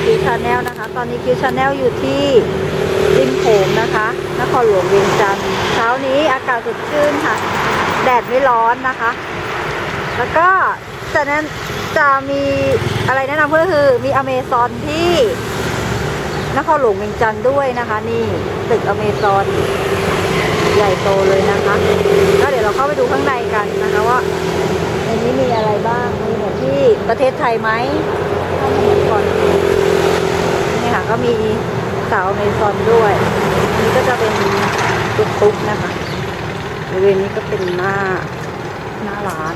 คิวชาแนลนะคะ ตอนนี้คิวชาแนลอยู่ที่ริมโขงนะคะ นครหลวงเวียงจันทร์เช้านี้อากาศสดชื่นค่ะ แดดไม่ร้อนนะคะ แล้วก็จากนั้นจะมีอะไรแนะนำเพื่อคือมีอเมซอนที่นครหลวงเวียงจันทร์ด้วยนะคะ นี่ตึกอเมซอนใหญ่โตเลยนะคะก็เดี๋ยวเราเข้าไปดูข้างในกันนะคะว่าในนี้มีอะไรบ้างมีเหมือนที่ประเทศไทยไหมข้ามาดูก่อน มีสาวอเมซอนด้วยอันนี้ก็จะเป็นตุ๊กตุ๊กนะคะบริเวณนี้ก็เป็นหน้าหน้าร้าน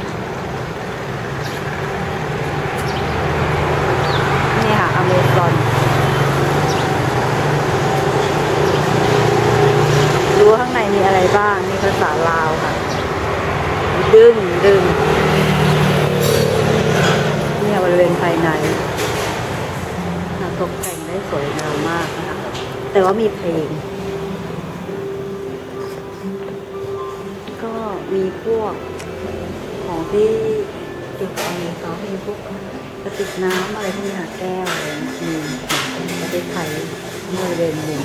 นี่ค่ะอเมซอนดูว่าข้างในมีอะไรบ้างมีภาษาลาวค่ะ ดึงดึงเนี่ยบริเวณภายในค่ะตกแต่งได้ สวยงามมากนะคะแต่ว่ามีเพลง ก็มีพวกของที่เก็บเอาในซอฟมีพวกกระติกน้ำอะไรพวกนี้แก้วอะไรมีของประเทศไทยบริเวณมุม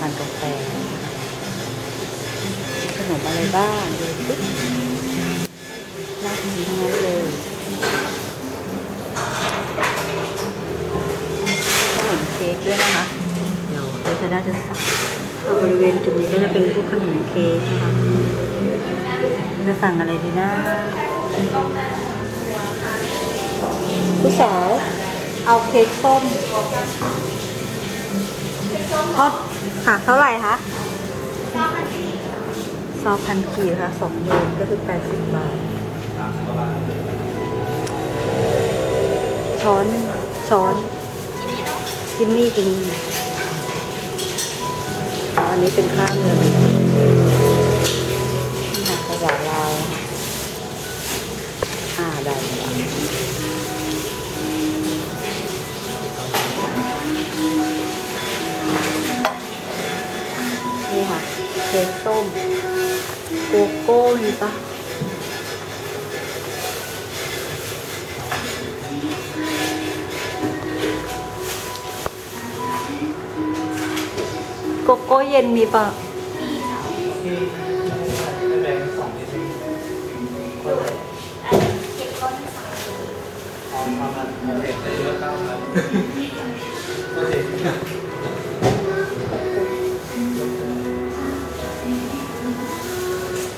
ร้านกาแฟขนมอะไรบ้างดูสิน่ากินทั้งนั้นเลยขนม เค้กด้วยนะคะ เดี๋ยวเราจะน่าจะสั่งเอาบริเวณจุดนี้ก็จะเป็นพวกขนมเค้กนะคะจะสั่งอะไรดีนะผู้สาวเอาเค้กส้มทอดค่ะเท่าไหร่คะซอพันกีค่ะสองโลก็คือแปดสิบบาท ช้อน ช้อน กินนี่กินนี่อ๋ออันนี้เป็นค่าเงินนี่ค่ะภาษาลาวอ่าได้นี่ค่ะเค้กส้มโกโก้มีปะ โกโก้เย็นมีปะ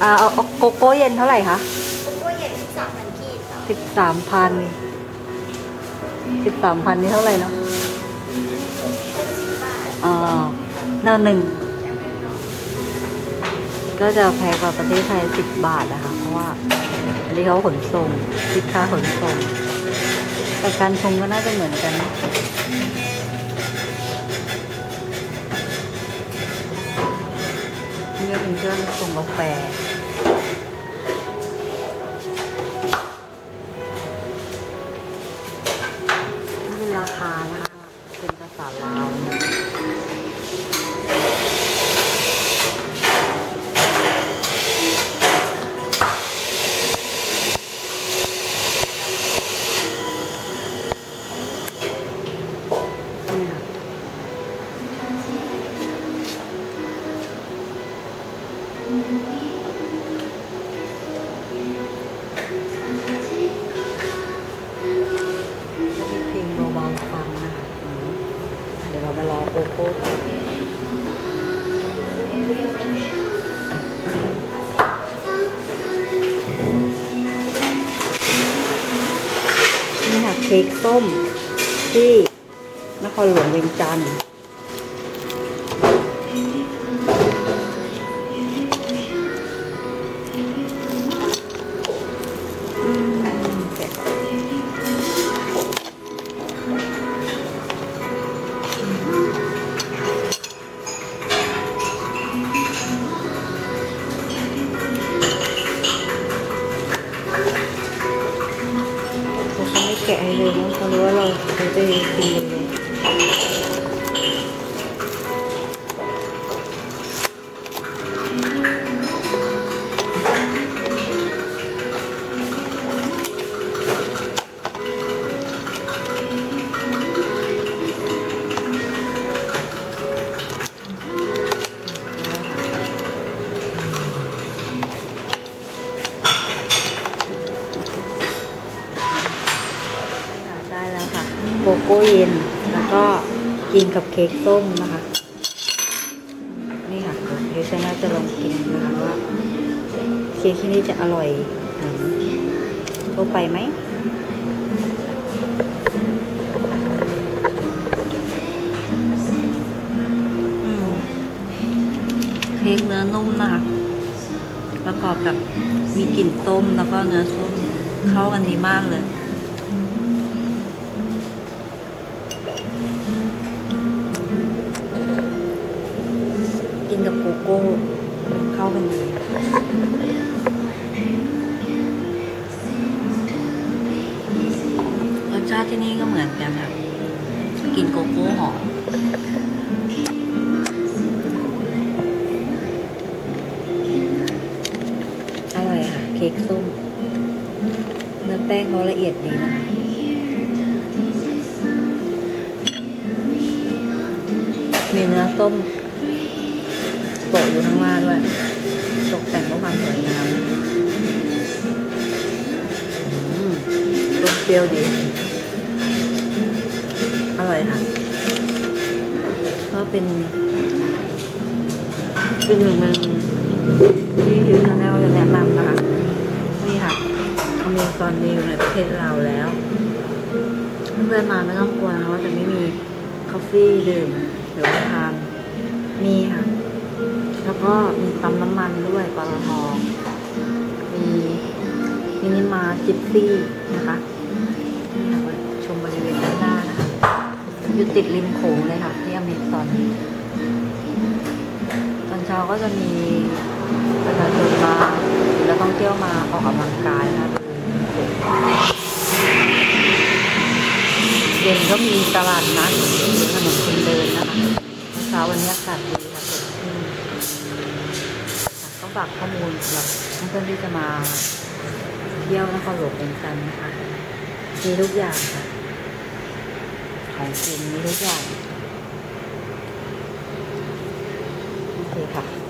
อ่าเอาเอาโกโก้เย็นเท่าไหร่คะ โกโก้เย็นสามพันกีบค่ะสิบสามพันสิบสามพันนี่เท่าไหร่เนาะอ่าห น้าหนึ่งก็จะแพงกว่าประเทศไทยสิบบาทนะคะ เพราะว่าอันนี้เขาขนส่งคิดค่าขนส่งแต่การชงก็น่าจะเหมือนกันนะนี่ก็เป็นเครื่องชงกาแฟ พลงเบาๆฟังนะคะเดี๋ยวเรามารอโกโก้กันนี่ค่ะเค้กส้มที่นครหลวงเวียงจันทร์ ไม่แกะให้เลยนะเขารู้ว่าเราเราจะกินแล้วก็กินกับเค้กส้มนะคะ นี่ค่ะเดี๋ยวฉันน่าจะลองกินนะคะว่าเค้กที่นี่จะอร่อยทั่วไปไหมเค้กเนื้อนุ่มนะคะประกอบกับมีกลิ่นส้มแล้วก็เนื้อส้มเข้ากันดีมากเลย โก้เข้ากันดีรสชาติที่นี่ก็เหมือนกันค่ะกินโกโก้หอมอร่อยค่ะ เค้กส้มเนื้อแป้งเขาละเอียดดีนะคะมีเนื้อส้ม โปะอยู่ข้างล่างด้วยตกแต่งด้วยความสวยงามรสเปรี้ยวดี อร่อยค่ะ ก็เป็นเป็นหนึ่งเมนูที่ยูชาแนลจะแนะนำนะคะ นี่ค่ะอเมซอนมีอยู่ในประเทศเราแล้วเพื่อนมาไม่ต้องกลัวนะคะว่าจะไม่มีกาแฟดื่มหรือว่าทานมีค่ะ แล้วก็มีปั๊มน้ำมันด้วยปตทมีมินิมาร์จิปซี่นะคะชมบริเวณด้านหน้านะคะอยู่ติดริมโขงเลยค่ะที่อเมซอนตอนเช้าก็จะมีประชาชนมาหรือนักท่องเที่ยวมาออกกำลังกายนะคะเย็นก็มีตลาดนัดหรือถนนคนเดินนะคะเช้าวันนี้อากาศดีค่ะสดชื่น ฝากข้อมูลสำหรับเพื่อนที่จะมาเที่ยวนครหลวงเป็นกันนะคะมีทุกอย่างค่ะของกินมีทุกอย่างโอเคค่ะ